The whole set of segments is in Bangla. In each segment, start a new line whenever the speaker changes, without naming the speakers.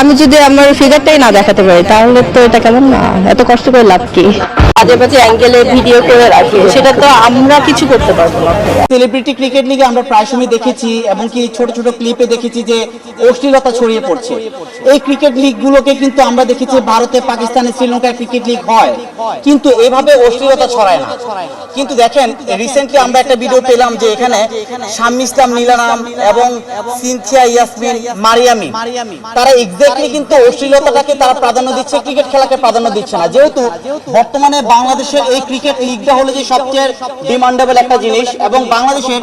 আমি যদি আমার ফিগারটাই না দেখাতে পারি, তাহলে তো এটা কেমন না? এত কষ্ট করে লাভ কি? বাজে বাজে অ্যাঙ্গেলে ভিডিও করে রাখি। সেটা তো আমরা কিছু করতে পারব না।
সেলিব্রিটি ক্রিকেট লিগে আমরা প্রায় সময় দেখেছি এবং কি ছোট ছোট ক্লিপে দেখেছি যে অশ্লীলতা ছড়িয়ে পড়ছে। এই ক্রিকেট লিগগুলোকে কিন্তু আমরা দেখেছি ভারতে, পাকিস্তানে, শ্রীলঙ্কায় ক্রিকেট লিগ হয়। কিন্তু এভাবে অশ্লীলতা ছড়ায় না। কিন্তু দেখেন রিসেন্টলি আমরা একটা ভিডিও পেলাম যে এখানে শাম্মী ইসলাম নীলানাম এবং সিনথিয়া ইয়াসমিন মারিয়ামি। তারা এক্স্যাক্টলি কিন্তু অশ্লীলতাটাকে তারা প্রাধান্য দিচ্ছে ক্রিকেট খেলাকে প্রাধান্য দিচ্ছে না। যেহেতু বর্তমানে বাংলাদেশের এই ক্রিকেট লিগটা হলো যে সবচেয়ে ডিমান্ডেবল একটা জিনিস এবং বাংলাদেশের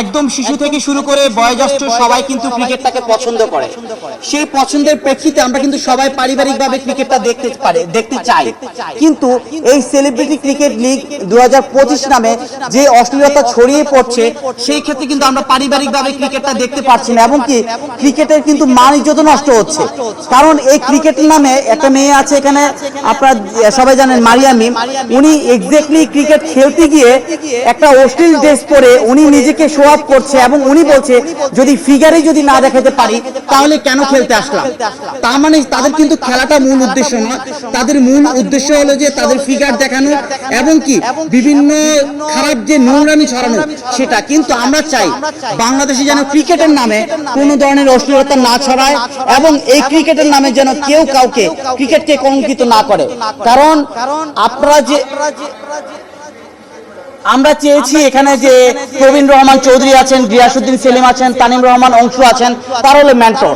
একদম শিশু থেকে শুরু করে বয়োজ্যেষ্ঠ সবাই কিন্তু ক্রিকেটটাকে পছন্দ করে। সেই পছন্দের প্রেক্ষিতে আমরা কিন্তু সবাই পারিবারিকভাবে ক্রিকেটটা দেখতে পারে, দেখতে চাই। কিন্তু এই সেলিব্রিটি ক্রিকেট লিগ দু নামে যে অশ্লীলতা ছড়িয়ে পড়ছে, সেই ক্ষেত্রে কিন্তু আমরা পারিবারিকভাবে ক্রিকেটটা দেখতে পাচ্ছি না এবং কি ক্রিকেটের কিন্তু মান ইজ্জত নষ্ট হচ্ছে। কারণ এই ক্রিকেট নামে একটা মেয়ে আছে এখানে, আপনারা সবাই জানেন মারিয়ামি উনি এক্স্যাক্টলি ক্রিকেট খেলতে গিয়ে একটা অশ্লীল ড্রেস পরে উনি নিজেকে শো আপ করছে এবং উনি বলছে, যদি ফিগারে যদি না দেখাতে পারি, তাহলে কেন খেলতে আসলাম? তার মানে তাদের কিন্তু খেলাটা মূল উদ্দেশ্য না তাদের মূল উদ্দেশ্য হলো যে তাদের ফিগার দেখানো এবং কি, বিভিন্ন খারাপ যে নোংরামি ছড়ানো, সেটা। কিন্তু আমরা চাই বাংলাদেশে যেন ক্রিকেটের নামে কোনো ধরনের অশ্লীলতা না ছড়ায় এবং এই ক্রিকেটের নামে যেন কেউ কাউকে ক্রিকেটকে কলঙ্কিত না করে। কারণ আপনারা যে আমরা চেয়েছি এখানে যে প্রবীণ রহমান চৌধুরী আছেন গিয়াসুদ্দিন সেলিম আছেন তানিম রহমান অংশু আছেন তারা হলো মেন্টর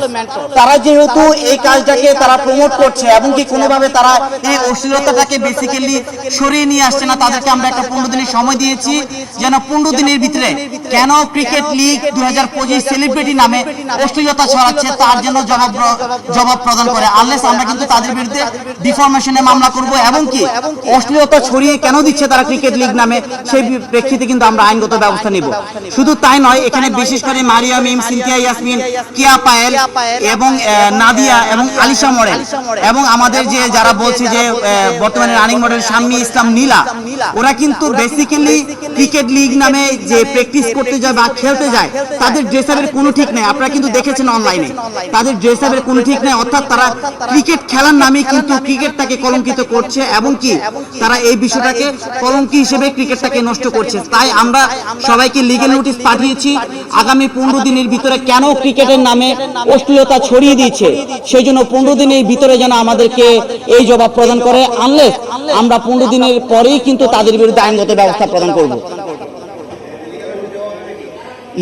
তারা যেহেতু এই কাজটাকে তারা প্রমোট করছে এবং কি কোনোভাবে তারা এই অশ্লীলতাটাকে বেসিক্যালি সরিয়ে নিয়ে আসছে না তাদেরকে আমরা একটা পনেরো দিনের সময় দিয়েছি যেন পনেরো দিনের ভিতরে কেন ক্রিকেট লিগ দু হাজার পঁচিশ সেলিব্রিটি নামে অশ্লীলতা ছড়াচ্ছে তার জন্য জবাব জবাব প্রদান করে। আনলেস আমরা কিন্তু তাদের বিরুদ্ধে ডিফরমেশনে মামলা করব এবং কি অশ্লীলতা ছড়িয়ে কেন দিচ্ছে তারা ক্রিকেট লিগ নামে? সেই প্রেক্ষিতে কিন্তু আমরা আইনগত ব্যবস্থা নিব। শুধু তাই নয় এখানে বিশেষ করে মারিয়া মিম সিনথিয়া ইয়াসমিন কিয়া পায়েল এবং নাদিয়া এবং আলিশা মডেল এবং আমাদের যে যারা বলছে যে বর্তমানে রানিং মডেল শাম্মী ইসলাম নীলা ওরা কিন্তু বেসিক্যালি ক্রিকেট লিগ নামে যে প্র্যাকটিস করতে যায় বা খেলতে যায় তাদের ড্রেস আপের কোনো ঠিক নেই। আপনারা কিন্তু দেখেছেন অনলাইনে তাদের ড্রেস আপের কোনো ঠিক নেই অর্থাৎ তারা ক্রিকেট খেলার নামে কিন্তু ক্রিকেটটাকে কলঙ্কিত করছে এবং কি তারা এই বিষয়টাকে কলঙ্কি হিসেবে ক্রিকেটটাকে নষ্ট করছে। তাই আমরা সবাইকে লিগেল নোটিশ পাঠিয়েছি। আগামী পনেরো দিনের ভিতরে কেন ক্রিকেটের নামে অশ্লীলতা ছড়িয়ে দিয়েছে? সেই জন্য পনেরো দিনের ভিতরে যেন আমাদেরকে এই জবাব প্রদান করে আনলেস আমরা পনেরো দিনের পরেই কিন্তু তাদের বিরুদ্ধে আইনগত ব্যবস্থা প্রদান করব।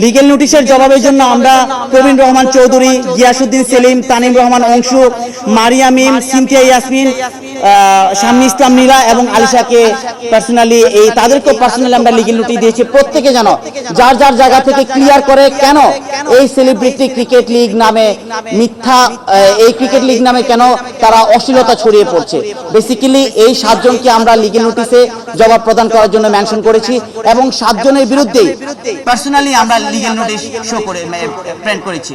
লিগেল নোটিশের জবাবের জন্য আমরা প্রবীণ রহমান চৌধুরী গিয়াসুদ্দিন সেলিম, তানিম রহমান অংশু, মারিয়া মিম, সিনথিয়া ইয়াসমিন শাম্মী ইসলাম নীলা এবং আলিশাকে পার্সোনালি এই তাদেরকেও পার্সোনালি আমরা লিগেল নোটিশ দিয়েছি। প্রত্যেকে যেন যার যার জায়গা থেকে ক্লিয়ার করে কেন এই সেলিব্রিটি ক্রিকেট লিগ নামে মিথ্যা এই ক্রিকেট লিগ নামে কেন তারা অশ্লীলতা ছড়িয়ে পড়ছে। বেসিক্যালি এই সাতজনকে আমরা লিগেল নোটিশে জবাব প্রদান করার জন্য মেনশন করেছি এবং সাতজনের বিরুদ্ধেই পার্সোনালি আমরা লিগেল নোটিশ শো করে প্রিন্ট করেছি।